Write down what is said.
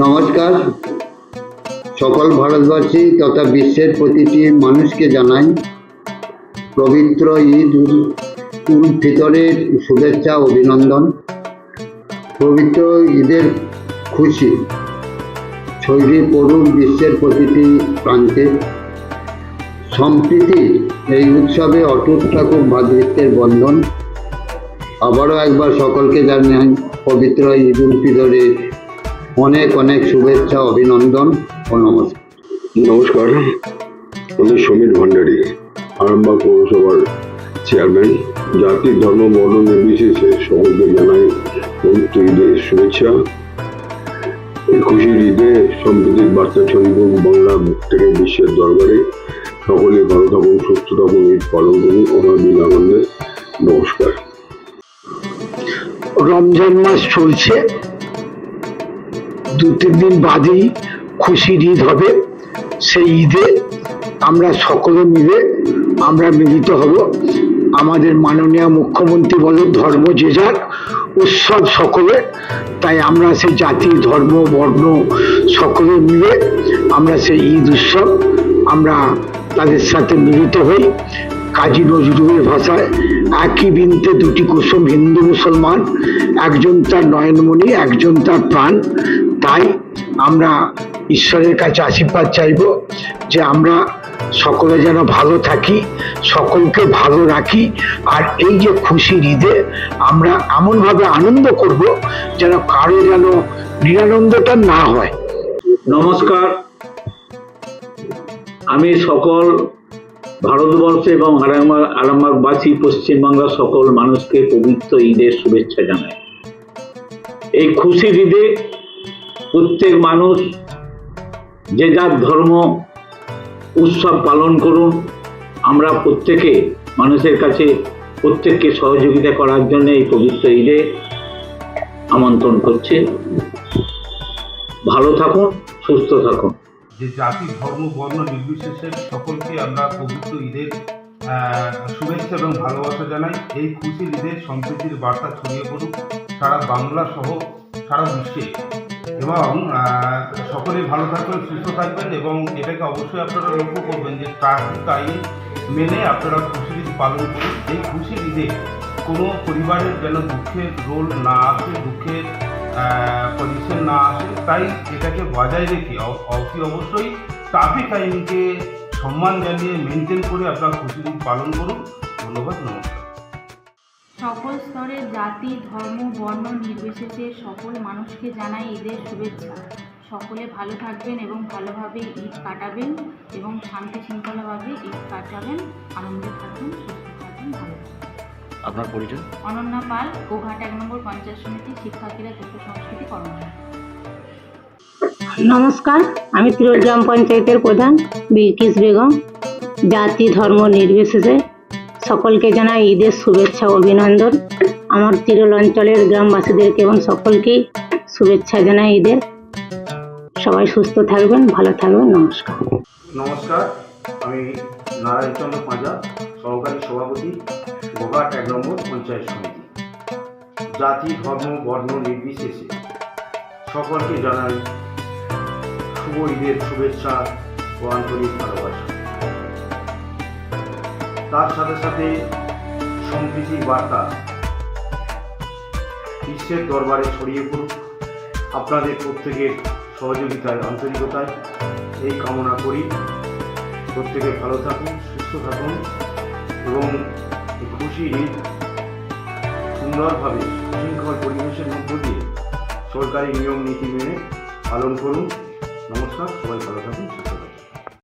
নমস্কার। সকল ভারতবাসী তথা বিশ্বের প্রতিটি মানুষকে জানাই পবিত্র ঈদ উল ফিতরের শুভেচ্ছা, অভিনন্দন। পবিত্র ঈদের খুশি ছড়িয়ে পড়ুক বিশ্বের প্রতিটি প্রান্তে। সম্প্রীতি এই উৎসবে অটুট থাকুক ভ্রাতৃত্বের বন্ধন। আবারও একবার সকলকে জানাই পবিত্র ঈদ উল ফিতরের অনেক অনেক শুভেচ্ছা অভিনন্দন ও নমস্কার। নমস্কার। আমি সমীর ভান্ডারী আরামবাগ পৌরসভার চেয়ারম্যান। জাতি ধর্ম বর্ণ নির্বিশেষে সকলকে জানাই পবিত্র ঈদের শুভেচ্ছা খুশির ঈদে সম্প্রীতির বার্তা ছড়িয়ে বাংলা থেকে বিশ্বের দরবারে সকলে ভালো থাকুন সুস্থ থাকুন ঈদ পালন করুন অনাবিল আনন্দে নমস্কার। রমজান মাস চলছে। দু তিন দিন বাদেই খুশির ঈদ হবে। সেই ঈদে আমরা সকলে মিলে আমরা মিলিত হব। আমাদের মাননীয় মুখ্যমন্ত্রী বলে ধর্ম যে যার, উৎসব সকলে তাই আমরা সেই জাতি, ধর্ম, বর্ণ সকলে মিলে আমরা সেই ঈদ উৎসব আমরা তাদের সাথে মিলিত হই। কাজী নজরুলের ভাষায়, একই বিনতে দুটি কুসুম হিন্দু মুসলমান, একজন তার নয়নমণি, একজন তার প্রাণ। তাই আমরা ঈশ্বরের কাছে আশীর্বাদ চাইব যে আমরা সকলে যেন ভালো থাকি, সকলকে ভালো রাখি, আর এই যে খুশির ঈদে আমরা এমনভাবে আনন্দ করব যেন কারও যেন নিরানন্দটা না হয়। নমস্কার। আমি সকল ভারতবর্ষ এবং আরামবাগ আরামবাগবাসী, পশ্চিমবাংলার সকল মানুষকে পবিত্র ঈদের শুভেচ্ছা জানাই। এই খুশির ঈদে প্রত্যেক মানুষ যে যার ধর্ম উৎসব পালন করুন, আমরা প্রত্যেকে মানুষের কাছে প্রত্যেককে সহযোগিতা করার জন্য এই পবিত্র ঈদে আমন্ত্রণ করছে। ভালো থাকুন, সুস্থ থাকুন। যে জাতি, ধর্ম, বর্ণ নির্বিশেষে সকলকে আমরা পবিত্র ঈদের শুভেচ্ছা এবং ভালোবাসা জানাই। এই খুশির ঈদের সম্প্রীতির বার্তা ছড়িয়ে পড়ুক। সারা বাংলা সহ সারা বিশ্বে। এবং আহ, সকলে ভালো থাকবেন সুস্থ থাকবেন এবং এটাকে অবশ্যই আপনারা লক্ষ্য করবেন যে ট্রাফিক আইন মেনে আপনারা খুশির ঈদ পালন করুন। এই খুশির ঈদে কোনো পরিবারের যেন দুঃখের রোল না আসে দুঃখের পজিশন না আসে তাই এটাকে বজায় রেখে অতি অবশ্যই ট্রাফিক আইনকে সম্মান জানিয়ে মেনটেন করে আপনারা খুশির ঈদ পালন করুন। ধন্যবাদ নমস্কার। সকল স্তরের জাতি ধর্ম বর্ণ নির্বিশেষে সকল মানুষকে জানাই ঈদের শুভেচ্ছা। সকলে ভালো থাকবেন এবং ভালোভাবে ঈদ কাটাবেন এবং শান্তি শৃঙ্খলাভাবে ঈদ কাটাবেন। আনন্দে থাকবেন সুস্থ থাকবেন ভালো আপনার পরিচয়? অনন্যা পাল গোঘাট এক নম্বর পঞ্চায়েত সমিতি শিক্ষার্থীরা যুক্ত সংস্কৃতি কর্মসূচি নমস্কার আমি তিরোল গ্রাম পঞ্চায়েতের প্রধান বিলকিস বেগম। জাতি ধর্ম নির্বিশেষে সকলকে জানাই ঈদের শুভেচ্ছা অভিনন্দন। আমার তিরোল অঞ্চলের গ্রামবাসীদেরকে এবং সকলকেই শুভেচ্ছা জানাই ঈদের। সবাই সুস্থ থাকবেন, ভালো থাকবেন, নমস্কার। নমস্কার, আমি নারায়ণচন্দ্র পাঁজা, সহকারী সভাপতি গোঘাট এক নম্বর পঞ্চায়েত সমিতি। জাতি, ধর্ম, বর্ণ নির্বিশেষে সকলকে জানাই শুভ ঈদের শুভেচ্ছা ও আন্তরিক ভালোবাসা। তার সাথে সাথে সম্প্রীতির বার্তা বিশ্বের দরবারে ছড়িয়ে পড়ুক আপনাদের প্রত্যেকের সহযোগিতায়, আন্তরিকতায়। এই কামনা করি। প্রত্যেকে ভালো থাকুন, সুস্থ থাকুন এবং খুশি সুন্দরভাবে শৃঙ্খল পরিবেশের মধ্য দিয়ে সরকারি নিয়ম নীতি মেনে পালন করুন। নমস্কার, সবাই ভালো থাকুন, সুস্থ